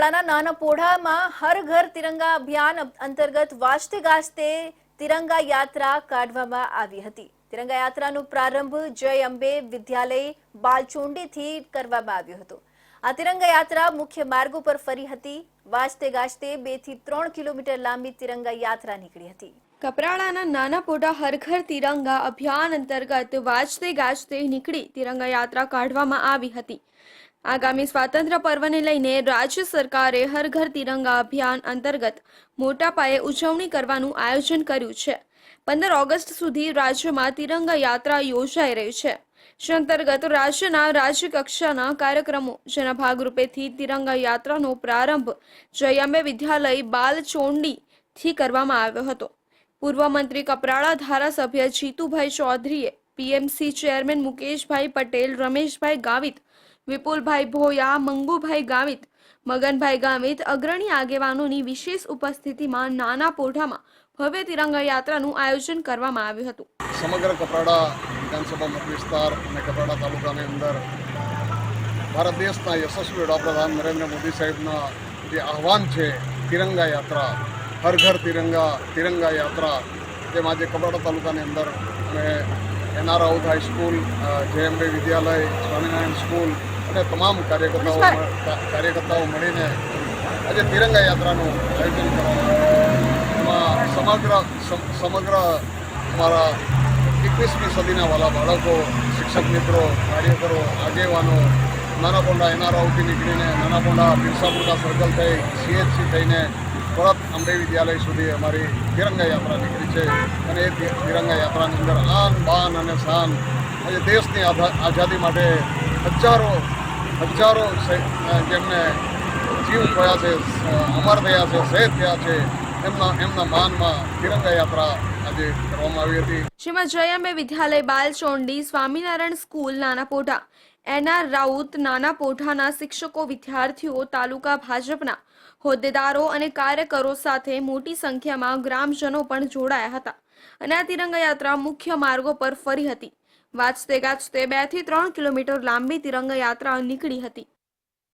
કપરાડાના નાના પોઢામાં હર ઘર તિરંગા અભિયાન અંતર્ગત વાજતે ગાજતે તિરંગા યાત્રા કાઢવામાં આવી હતી. તિરંગા યાત્રાનો પ્રારંભ જય અંબે વિદ્યાલય બાલચોંડીથી કરવામાં આવ્યો હતો. આ તિરંગા યાત્રા મુખ્ય માર્ગો પર ફરી હતી. વાજતે ગાજતે બેથી ત્રણ કિલોમીટર લાંબી તિરંગા યાત્રા નીકળી હતી. કપરાડાના નાના પોટા હર ઘર તિરંગા અભિયાન અંતર્ગત વાજતે ગાજતે નીકળી તિરંગા યાત્રા કાઢવામાં આવી હતી. આગામી સ્વાતંત્ર્ય પર્વને લઈને રાજ્ય સરકારે હર ઘર તિરંગા અભિયાન અંતર્ગત મોટા પાયે ઉજવણી કરવાનું આયોજન કર્યું છે. પંદર ઓગસ્ટ સુધી રાજ્યમાં તિરંગા યાત્રા યોજાઈ રહી છે. જે અંતર્ગત રાજ્યના રાજ્ય કક્ષાના કાર્યક્રમો, જેના ભાગરૂપેથી તિરંગા યાત્રાનો પ્રારંભ જયાંબે વિદ્યાલય બાલચોંડી થી કરવામાં આવ્યો હતો. પૂર્વ મંત્રી કપરાળા ધારાસભ્ય જીતુભાઈ ચૌધરીએ પીએમસી ચેરમેન મુકેશભાઈ પટેલ, રમેશભાઈ ગાવિત વિપુલભાઈ ભોયા, મંગુભાઈ ગામિત, મગનભાઈ ગામિત અગ્રણી આગેવાનોની વિશેષ ઉપસ્થિતિમાં નાના પોઢામાં ભવ્ય તિરંગા યાત્રાનું આયોજન કરવામાં આવ્યું હતું. સમગ્ર કપરાડા વિધાનસભા મત વિસ્તાર અને કપરાડા તાલુકાની અંદર ભારત દેશના યશસ્વી વડાપ્રધાન નરેન્દ્ર મોદી સાહેબના જે આહવાન છે તિરંગા યાત્રા હર ઘર તિરંગા તિરંગા યાત્રા તેમ આજે કપરાડા તાલુકાની અંદર અમે NR Raut high school JMB વિદ્યાલય, સ્વામિનારાયણ સ્કૂલ અને તમામ કાર્યકર્તાઓ કાર્યકર્તાઓ મળીને આજે તિરંગા યાત્રાનું આયોજન કરવામાં એમાં સમગ્ર સમગ્ર અમારા એકવીસમી સદીના વાલા બાળકો શિક્ષક મિત્રો કાર્યકરો આગેવાનો નાના પોંડા એનઆરઆઉથી નીકળીને નાના પોંડા બિરસાપુરા સર્કલ થઈ સીએચસી થઈને પરત અંબે વિદ્યાલય સુધી અમારી તિરંગા યાત્રા નીકળી છે. અને એ તિરંગા યાત્રાની અંદર આન બાન અને શાન આજે દેશની આઝાદી માટે હજારો હજારો જેમને જીવ ખોયા છે અમર થયા છે, શહીદ થયા છે, એમના એમના માનમાં તિરંગા યાત્રા આજે કરવામાં આવી હતી. શ્રીમદ જયંબે વિદ્યાલય બાલચોંડી સ્વામિનારાયણ સ્કૂલ નાના પોઠા એનઆર રાઉત નાના પોઠાના શિક્ષકો વિદ્યાર્થીઓ, તાલુકા ભાજપના હોદ્દેદારો અને કાર્યકરો સાથે મોટી સંખ્યામાં ગ્રામજનો પણ જોડાયા હતા. અને આ તિરંગા યાત્રા મુખ્ય માર્ગો પર ફરી હતી. વાજતે ગાજતે બેથી ત્રણ કિલોમીટર લાંબી તિરંગા યાત્રા નીકળી હતી.